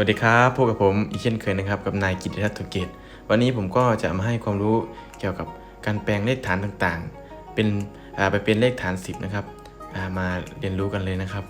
วัสดีครับพบกับผมอีกเช่นเคยนะครับกับนายกิตติรัตน์ธุเกต วันนี้ผมก็จะมาให้ความรู้เกี่ยวกับการแปลงเลขฐานต่างๆ เป็นไปเป็นเลขฐาน 10 นะครับามาเรียนรู้กันเลยนะครับ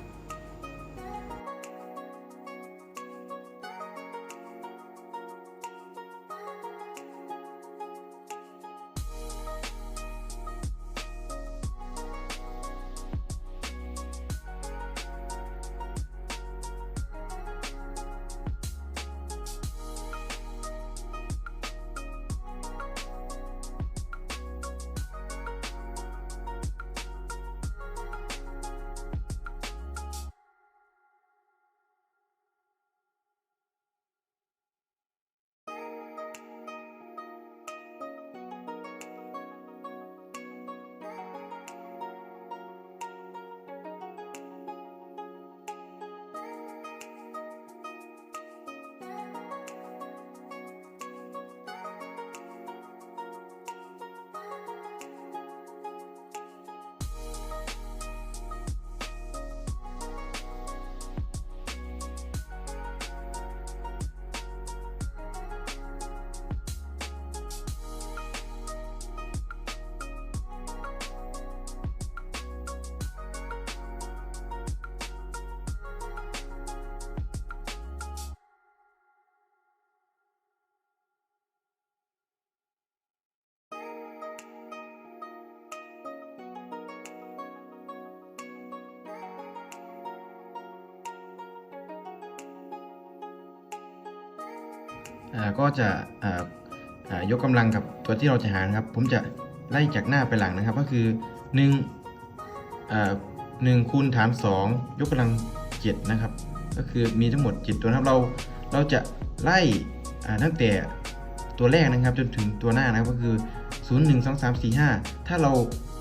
ก็จะยกกำลังกับตัวที่เราจะหารครับ ผมจะไล่จากหน้าไปหลังนะครับ ก็คือ1อ่า1คูณฐาน2ยกกำลัง7นะครับ ก็คือมีทั้งหมด 7 ตัวนะครับเราเราจะไล่ตั้งแต่ตัวแรกนะครับจนถึงตัวหน้านะครับก็คือ 0 1 2 3 4 5 ถ้าเรา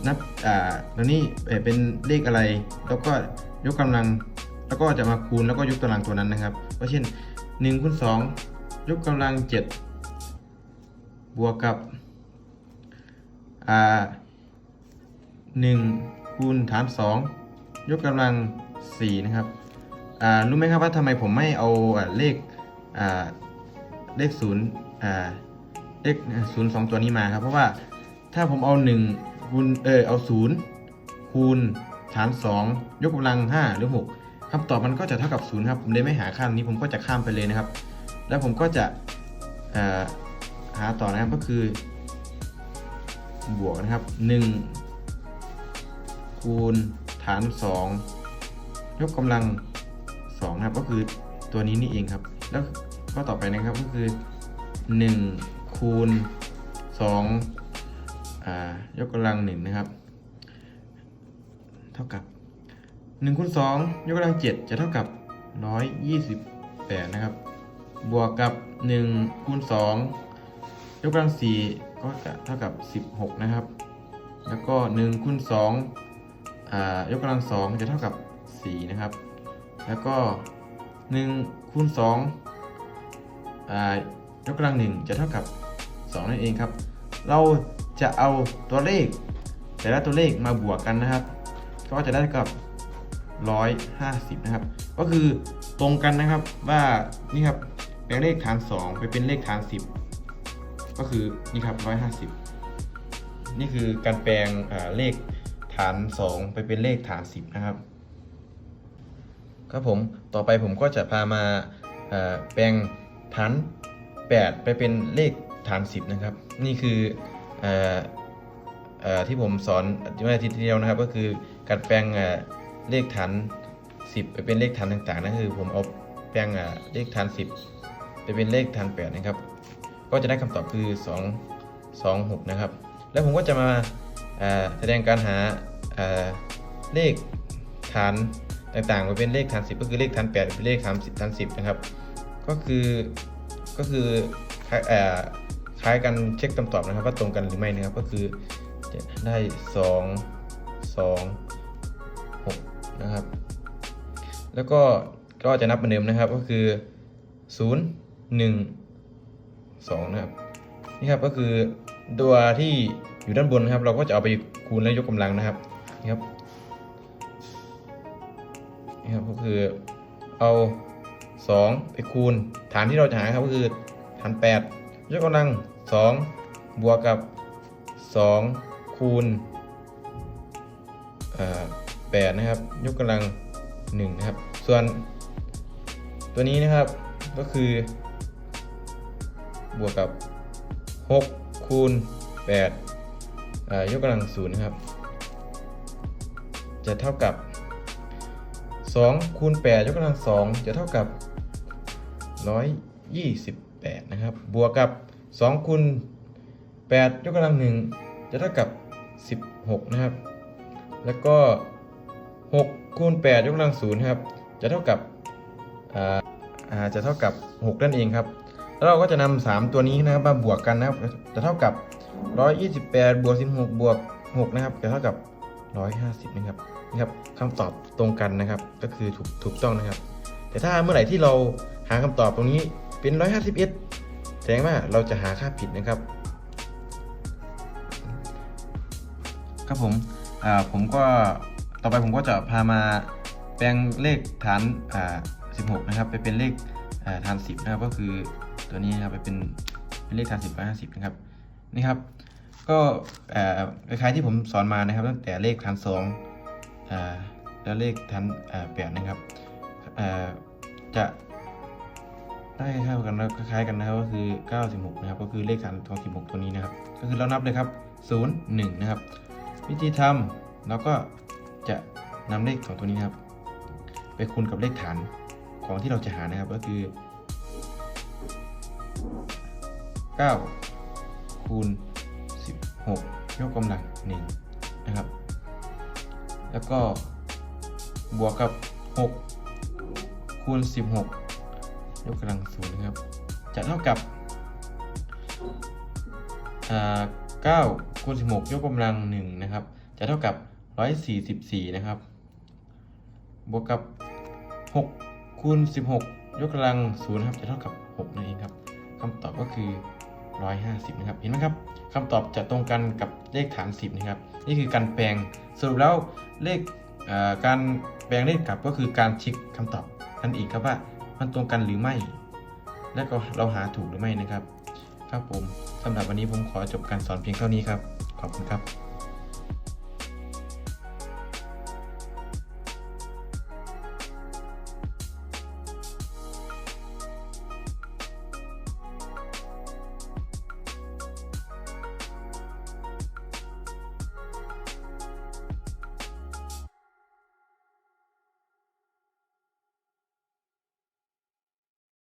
นับอ่าแล้วนี่เอ่อเป็นเลขอะไร แล้วก็ยกกำลัง แล้วก็จะมาคูณแล้วก็ยกกำลังตัวนั้นนะครับ ก็เช่น1คูณ2 ยกกำลัง7บวกกับอ่า1คูณฐาน2ยกกำลัง4นะครับอ่ารู้ไหมครับว่าทำไมผมไม่เอาอเลขอ่าเลข0อ่าเลขศูนย์สองตัวนี้มาครับ เพราะว่าถ้าผมเอา1คูณเออเอา0คูณฐาน2ยกกำลัง5หรือ6คำตอบมันก็จะเท่ากับ0ครับผมเลยไม่หาค่านี้ผมก็จะข้ามไปเลยนะครับ แล้วผมก็จะหาต่อนะครับก็คือบวกนะครับ 1 คูณฐาน 2 ยกกำลัง2นะครับก็คือตัวนี้นี่เองครับ แล้วก็ต่อไปนะครับก็คือ 1 คูณ2อ่ายกกำลัง1นะครับ เท่ากับ1คูณ2ยกกำลัง7จะเท่ากับ 128 นะครับ บวกกับ1คูณ2ยกกำลัง4ก็จะเท่ากับ 16 นะครับ แล้วก็1คูณ2อ่ายกกำลัง2จะเท่ากับ 4 นะครับ แล้วก็1คูณ2อ่ายกกำลัง1จะเท่ากับ 2 นั่นเองครับ เราจะเอาตัวเลข แต่ละตัวเลขมาบวกกันนะครับ ก็จะได้กับ 150 นะครับ ก็คือ ตรงกันนะครับว่านี่ครับแปลงเลขฐาน 2 ไปเป็นเลขฐาน 10 ก็คือนี่ครับ 150 นี่คือการแปลงเลขฐาน 2 ไปเป็นเลขฐาน 10 นะครับ ครับผมต่อไปผมก็จะพามาแปลงฐาน 8 ไปเป็นเลขฐาน 10 นะครับ นี่คือออที่ผมสอนเมื่ออาทิตย์ที่แล้วนะครับ ก็คือการแปลงเลขฐาน 10 ไปเป็นเลขฐานต่างๆนั่นคือผมเอาแปลงเลขฐาน 10 ไปเป็นเลขฐาน8นะครับ ก็จะได้คำตอบคือ 2 2 6 นะครับ แล้วผมก็จะมาแสดงการหาเอ่อเลขฐานต่างๆไปเป็นเลขฐาน 10 ก็คือเลขฐาน8เป็นเลขฐาน10ฐาน10 นะครับ ก็คือก็คือคล้ายกันเช็คคำตอบนะครับว่าตรงกันหรือไม่นะครับก็คือจะได้ 2 2 6 นะครับ แล้วก็ก็จะนับเหมือนเดิมนะครับก็คือ 0 1 2นะครับนี่ครับก็คือตัวที่อยู่ด้านบนนะครับ เราก็จะเอาไปคูณและยกกำลังนะครับนี่ครับนี่ครับก็คือเอา 2 ไปคูณ ฐานที่เราจะหาครับก็คือฐาน 8 ยกกำลัง 2 บวกกับ 2 คูณเอ่อ8นะครับ ยกกำลัง 1 นะครับ ส่วนตัวนี้นะครับก็คือ บวกกับ 6 คูณ8ยกกำลัง0นะครับ จะเท่ากับ 2 คูณ8ยกกำลัง 2 จะเท่ากับ 128 นะครับ บวกกับ 2 คูณ8ยกกำลัง 1 จะเท่ากับ 16 นะครับ แล้วก็ 6 คูณ 8 ยกกำลัง0ครับ จะเท่ากับจะเท่ากับ 6 นั่นเองครับ แล้วเราก็จะนำ3ตัวนี้นะครับมาบวกกันนะครับ จะเท่ากับ 128 บวก 16 บวก 6 นะครับ จะเท่ากับ 150 นะครับนี่ครับคำตอบตรงกันนะครับ ก็คือถูกถูกต้องนะครับ แต่ถ้าเมื่อไหร่ที่เราหาคำตอบตรงนี้เป็น 151 แสดงว่าเราจะหาค่าผิดนะครับ ครับผมผมก็ ต่อไปผมก็จะพามาแปลงเลขฐานอ่า16 นะครับ ไปเป็นเลขฐาน 10 นะครับ ก็คือตัวนี้นะครับไปเป็นเป็นเลขฐาน 10 150 นะครับ นี่ครับ ก็คล้ายๆที่ผมสอนมานะครับ ตั้งแต่เลขฐาน2อ่าแล้วเลขฐานอ่า8นะครับอ่าจะได้คล้ากันนะคล้ายๆกันนะครับก็คือ 96 นะครับ ก็คือเลขฐานของ16 ตัวนี้นะครับ ก็คือเรานับเลยครับ 0 1 นะครับ วิธีทำเราก็ จะนำเลขสองตัวนี้นะครับ ไปคูณกับเลขฐานของที่เราจะหานะครับก็คือ9คูณ16 ยกกำลัง1นะครับ แล้วก็บวกกับ 6 คูณ 16 ยกกำลัง0นะครับ จะเท่ากับ9คูณ16 ยกกำลัง1นะครับ จะเท่ากับ 144นะครับ บวกกับ6คูณ16ยกกำลัง0นะครับจะเท่ากับ6นั่นเองครับคำตอบก็คือ150นะครับเห็นไหมครับคำตอบจะตรงกันกับเลขฐาน10นะครับ นี่คือการแปลงสรุปแล้วเลขเการแปลงเลขกลับก็คือการเช็คคำตอบนั่นเองครับว่ามันตรงกันหรือไม่ และก็เราหาถูกหรือไม่นะครับ ครับผมสำหรับวันนี้ผมขอจบการสอนเพียงเท่านี้ครับ ขอบคุณครับ